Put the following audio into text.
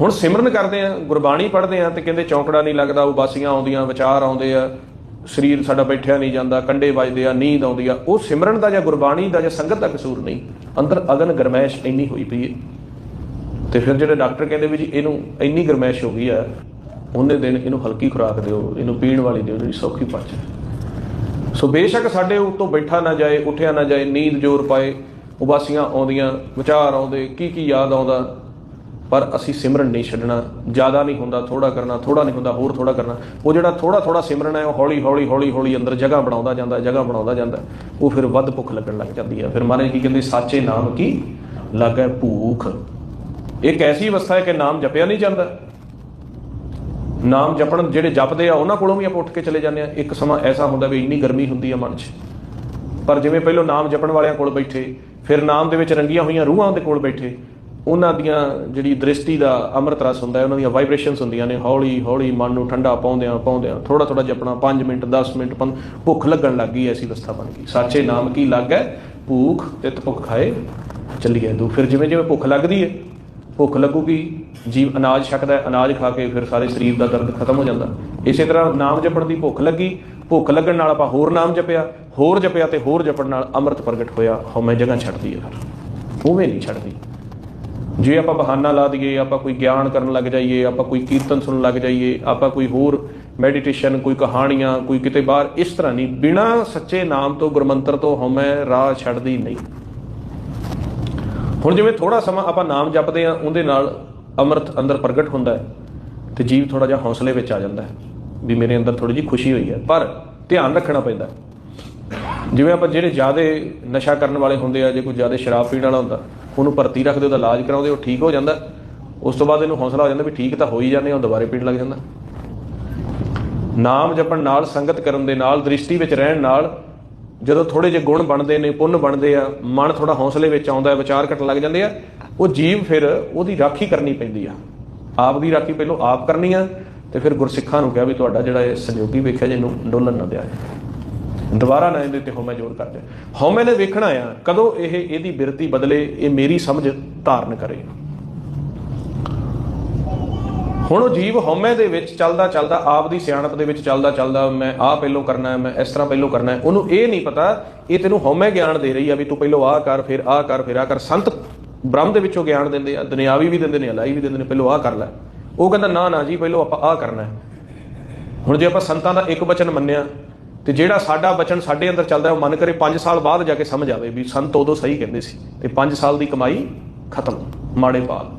ਹੁਣ ਸਿਮਰਨ ਕਰਦੇ ਆ, ਗੁਰਬਾਣੀ ਪੜ੍ਹਦੇ ਆ ਤੇ ਕਹਿੰਦੇ ਚੌਂਕੜਾ ਨਹੀਂ ਲੱਗਦਾ ਉਬਾਸੀਆਂ ਆਉਂਦੀਆਂ, ਵਿਚਾਰ ਆਉਂਦੇ ਆ, ਸਰੀਰ ਸਾਡਾ ਬੈਠਿਆ ਨਹੀਂ ਜਾਂਦਾ ਕੰਡੇ ਵੱਜਦੇ ਆ, ਨੀਂਦ ਆਉਂਦੀ ਆ, ਉਹ ਸਿਮਰਨ ਦਾ ਜਾਂ ਗੁਰਬਾਣੀ ਦਾ ਜਾਂ ਸੰਗਤ ਦਾ ਕਸੂਰ ਨਹੀਂ, ਅੰਦਰ ਅਗਨ ਗਰਮੈਸ਼ ਇੰਨੀ ਹੋਈ ਪਈ ਹੈ ਤੇ ਫਿਰ ਜਿਹੜੇ ਡਾਕਟਰ ਕਹਿੰਦੇ ਵੀ ਜੀ ਇਹਨੂੰ ਇੰਨੀ ਗਰਮੈਸ਼ ਹੋ ਗਈ ਆ, ਉਹਨੇ ਦਿਨ ਇਹਨੂੰ ਹਲਕੀ ਖੁਰਾਕ ਦਿਓ, ਇਹਨੂੰ ਪੀਣ ਵਾਲੀ ਦਿਓ ਜਿਹੜੀ ਸੌਖੀ ਪਚ। ਸੋ ਬੇਸ਼ੱਕ ਸਾਡੇ ਉੱਤੋਂ ਬੈਠਾ ਨਾ ਜਾਏ, ਉੱਠਿਆ ਨਾ ਜਾਏ, ਨੀਂਦ ਜ਼ੋਰ ਪਾਏ, ਉਬਾਸੀਆਂ ਆਉਂਦੀਆਂ, ਵਿਚਾਰ ਆਉਂਦੇ ਕੀ ਕੀ ਯਾਦ ਆਉਂਦਾ ਪਰ ਅਸੀਂ ਸਿਮਰਨ ਨਹੀਂ ਛੱਡਣਾ। ਜ਼ਿਆਦਾ ਨਹੀਂ ਹੁੰਦਾ ਥੋੜਾ ਕਰਨਾ ਥੋੜਾ ਨਹੀਂ ਹੁੰਦਾ, ਹੋਰ ਥੋੜਾ ਕਰਨਾ। ਉਹ ਜਿਹੜਾ ਥੋੜਾ ਥੋੜਾ ਸਿਮਰਨ ਹੈ, ਉਹ ਹੌਲੀ ਹੌਲੀ ਹੌਲੀ ਹੌਲੀ ਅੰਦਰ ਜਗ੍ਹਾ ਬਣਾਉਂਦਾ ਜਾਂਦਾ, ਜਗ੍ਹਾ ਬਣਾਉਂਦਾ ਜਾਂਦਾ। ਉਹ ਫਿਰ ਵੱਧ ਭੁੱਖ ਲੱਗਣ ਲੱਗ ਜਾਂਦੀ ਹੈ। ਫਿਰ ਮਹਾਰਾਜ ਕੀ ਕਹਿੰਦੇ, ਸਾਚੇ ਨਾਮ ਕੀ ਲੱਗੈ ਭੂਖ? ਇੱਕ ਐਸੀ ਅਵਸਥਾ ਹੈ ਕਿ ਨਾਮ ਜਪਿਆ ਨਹੀਂ ਜਾਂਦਾ। ਨਾਮ ਜਪਣ ਜਿਹੜੇ ਜਪਦੇ ਆ, ਉਹਨਾਂ ਕੋਲੋਂ ਵੀ ਆਪਾਂ ਉੱਠ ਕੇ ਚਲੇ ਜਾਂਦੇ ਆ। ਇੱਕ ਸਮਾਂ ਐਸਾ ਹੁੰਦਾ ਵੀ ਇੰਨੀ ਗਰਮੀ ਹੁੰਦੀ ਆ ਮਨ 'ਚ। ਪਰ ਜਿਵੇਂ ਪਹਿਲਾਂ ਨਾਮ ਜਪਣ ਵਾਲਿਆਂ ਕੋਲ ਬੈਠੇ, ਫਿਰ ਨਾਮ ਦੇ ਵਿੱਚ ਰੰਗੀਆਂ ਹੋਈਆਂ ਰੂਹਾਂ ਦੇ ਕੋਲ ਬੈਠੇ ਉਹਨਾਂ ਦੀਆਂ ਜਿਹੜੀ ਦ੍ਰਿਸ਼ਟੀ ਦਾ ਅੰਮ੍ਰਿਤ ਰਸ ਹੁੰਦਾ ਹੈ, ਉਹਨਾਂ ਦੀਆਂ ਵਾਈਬ੍ਰੇਸ਼ਨਸ ਹੁੰਦੀਆਂ ਨੇ, ਹੌਲੀ ਹੌਲੀ ਮਨ ਨੂੰ ਠੰਡਾ ਪਾਉਂਦਿਆਂ ਪਾਉਂਦਿਆਂ ਥੋੜਾ ਥੋੜਾ ਜਪਣਾ 5 ਮਿੰਟ 10 ਮਿੰਟ ਪੰਦ- ਭੁੱਖ ਲੱਗਣ ਲੱਗ ਗਈ, ਐਸੀ ਅਵਸਥਾ ਬਣ ਗਈ। ਸਾਚੇ ਨਾਮ ਕੀ ਲੱਗੈ ਭੂਖ ਤਿਤ ਭੁੱਖ ਖਾਏ ਚੱਲੀਏ ਦੂ ਫਿਰ ਜਿਵੇਂ ਜਿਵੇਂ ਭੁੱਖ ਲੱਗਦੀ ਹੈ, ਭੁੱਖ ਲੱਗੂਗੀ, ਜੀਵ ਅਨਾਜ ਛਕਦਾ ਹੈ, ਅਨਾਜ ਖਾ ਕੇ ਫਿਰ ਸਾਰੇ ਸਰੀਰ ਦਾ ਦਰਦ ਖਤਮ ਹੋ ਜਾਂਦਾ। ਇਸੇ ਤਰ੍ਹਾਂ ਨਾਮ ਜਪਣ ਦੀ ਭੁੱਖ ਲੱਗੀ, ਭੁੱਖ ਲੱਗਣ ਨਾਲ ਆਪਾਂ ਹੋਰ ਨਾਮ ਜਪਿਆ, ਹੋਰ ਜਪਿਆ ਤੇ ਹੋਰ ਜਪਣ ਨਾਲ ਅੰਮ੍ਰਿਤ ਪ੍ਰਗਟ ਹੋਇਆ। ਹਉਮੈ ਜਗ੍ਹਾ ਛੱਡਦੀ ਹੈ ਫਿਰ। ਉਵੇਂ ਨਹੀਂ ਛੱਡਦੀ। ਜੇ ਆਪਾਂ ਬਹਾਨਾ ਲਾ ਦਈਏ, ਆਪਾਂ ਕੋਈ ਗਿਆਨ ਕਰਨ ਲੱਗ ਜਾਈਏ, ਆਪਾਂ ਕੋਈ ਕੀਰਤਨ ਸੁਣਨ ਲੱਗ ਜਾਈਏ, ਆਪਾਂ ਕੋਈ ਹੋਰ ਮੈਡੀਟੇਸ਼ਨ ਕੋਈ ਕਹਾਣੀਆਂ, ਕੋਈ ਕਿਤੇ ਬਾਹਰ, ਇਸ ਤਰ੍ਹਾਂ ਨਹੀਂ। ਬਿਨਾ ਸੱਚੇ ਨਾਮ ਤੋਂ, ਗੁਰਮੰਤਰ ਤੋਂ ਹਉਮੈ ਰਾਹ ਛੱਡਦੀ ਨਹੀਂ। ਹੁਣ ਜਿਵੇਂ ਥੋੜਾ ਸਮਾਂ ਆਪਾਂ ਨਾਮ ਜਪਦੇ ਆ ਉਹਦੇ ਨਾਲ ਅੰਮ੍ਰਿਤ ਅੰਦਰ ਪ੍ਰਗਟ ਹੁੰਦਾ ਹੈ ਤੇ ਜੀਵ ਥੋੜਾ ਜਿਹਾ ਹੌਸਲੇ ਵਿੱਚ ਆ ਜਾਂਦਾ ਹੈ ਵੀ ਮੇਰੇ ਅੰਦਰ ਥੋੜੀ ਜਿਹੀ ਖੁਸ਼ੀ ਹੋਈ ਹੈ। ਪਰ ਧਿਆਨ ਰੱਖਣਾ ਪੈਂਦਾ ਜਿਵੇਂ ਆਪਾਂ ਜਿਹੜੇ ਜ਼ਿਆਦਾ ਨਸ਼ਾ ਕਰਨ ਵਾਲੇ ਹੁੰਦੇ ਆ, ਜੇ ਕੋਈ ਜ਼ਿਆਦਾ ਸ਼ਰਾਬ ਪੀਣ ਵਾਲਾ ਹੁੰਦਾ ਉਹਨੂੰ ਭਰਤੀ ਰੱਖਦੇ ਉਹਦਾ ਇਲਾਜ ਕਰਾਉਂਦੇ ਉਹ ਠੀਕ ਹੋ ਜਾਂਦਾ। ਉਸ ਤੋਂ ਬਾਅਦ ਇਹਨੂੰ ਹੌਸਲਾ ਹੋ ਜਾਂਦਾ ਵੀ ਠੀਕ ਤਾਂ ਹੋ ਹੀ ਜਾਂਦੇ ਆ, ਉਹ ਦੁਬਾਰੇ ਪੀਣ ਲੱਗ ਜਾਂਦਾ। ਨਾਮ ਜਪਣ ਨਾਲ ਸੰਗਤ ਕਰਨ ਦੇ ਨਾਲ ਦ੍ਰਿਸ਼ਟੀ ਵਿੱਚ ਰਹਿਣ ਨਾਲ ਜਦੋਂ ਥੋੜੇ ਜਿਹੇ ਗੁਣ ਬਣਦੇ ਨੇ ਪੁੰਨ ਬਣਦੇ ਆ ਮਨ ਥੋੜਾ ਹੌਸਲੇ ਵਿੱਚ ਆਉਂਦਾ ਹੈ ਵਿਚਾਰ ਘਟਣ ਲੱਗ ਜਾਂਦੇ ਆ ਉਹ ਜੀਵ ਫਿਰ ਉਹਦੀ ਰਾਖੀ ਕਰਨੀ ਪੈਂਦੀ ਆ। ਆਪ ਦੀ ਰਾਖੀ ਪਹਿਲਾਂ ਆਪ ਕਰਨੀ ਆ ਤੇ ਫਿਰ ਗੁਰਸਿੱਖਾਂ ਨੂੰ ਕਿਹਾ ਵੀ ਤੁਹਾਡਾ ਜਿਹੜਾ ਇਹ ਸੰਯੋਗੀ ਵੇਖਿਆ ਜਿਹਨੂੰ ਡੋਲਣ ਨਾ ਦਿਆ ਦੁਬਾਰਾ ਨਾ ਇਹਦੇ ਤੇ ਹਉਮੈ ਜ਼ੋਰ ਕਰ ਦੇ। ਹਉਮੈ ਨੇ ਵੇਖਣਾ ਆ, ਕਦੋਂ ਇਹ ਇਹਦੀ ਬਿਰਤੀ ਬਦਲੇ, ਇਹ ਮੇਰੀ ਸਮਝ ਧਾਰਨ ਕਰੇ। ਹੁਣ ਉਹ ਜੀਵ ਹਉਮੈ ਦੇ ਵਿੱਚ ਚੱਲਦਾ ਚੱਲਦਾ, ਆਪ ਦੀ ਸਿਆਣਪ ਦੇ ਵਿੱਚ ਚੱਲਦਾ ਚੱਲਦਾ, ਮੈਂ ਆਹ ਪਹਿਲੋਂ ਕਰਨਾ ਹੈ, ਮੈਂ ਇਸ ਤਰ੍ਹਾਂ ਪਹਿਲੋਂ ਕਰਨਾ ਹੈ। ਉਹਨੂੰ ਇਹ ਨਹੀਂ ਪਤਾ, ਇਹ ਤੈਨੂੰ ਹਉਮੈ ਗਿਆਨ ਦੇ ਰਹੀ ਆ ਵੀ ਤੂੰ ਪਹਿਲੋਂ ਆਹ ਕਰ, ਫਿਰ ਆਹ ਕਰ, ਫਿਰ ਆਹ ਕਰ। ਸੰਤ ਬ੍ਰਹਮ ਦੇ ਵਿੱਚੋਂ ਗਿਆਨ ਦਿੰਦੇ ਆ, ਦੁਨਿਆਵੀ ਵੀ ਦਿੰਦੇ ਨੇ, ਅਲਾਈ ਵੀ ਦਿੰਦੇ ਨੇ, ਪਹਿਲੋਂ ਆਹ ਕਰ ਲੈ। ਉਹ ਕਹਿੰਦਾ, ਨਾ ਨਾ ਜੀ, ਪਹਿਲੋਂ ਆਪਾਂ ਆਹ ਕਰਨਾ ਹੈ। ਹੁਣ ਜੇ ਆਪਾਂ ਸੰਤਾਂ ਦਾ ਇੱਕ ਵਚਨ ਮੰਨਿਆ ਤੇ ਜਿਹੜਾ ਸਾਡਾ ਬਚਨ ਸਾਡੇ ਅੰਦਰ ਚੱਲਦਾ ਉਹ ਮਨ ਕਰੇ 5 ਸਾਲ ਬਾਅਦ ਜਾ ਕੇ ਸਮਝ ਆਵੇ ਵੀ ਸੰਤ ਉਦੋਂ ਸਹੀ ਕਹਿੰਦੇ ਸੀ ਤੇ 5 ਸਾਲ ਦੀ ਕਮਾਈ ਖਤਮ, ਮਾੜੇ ਪਾਲ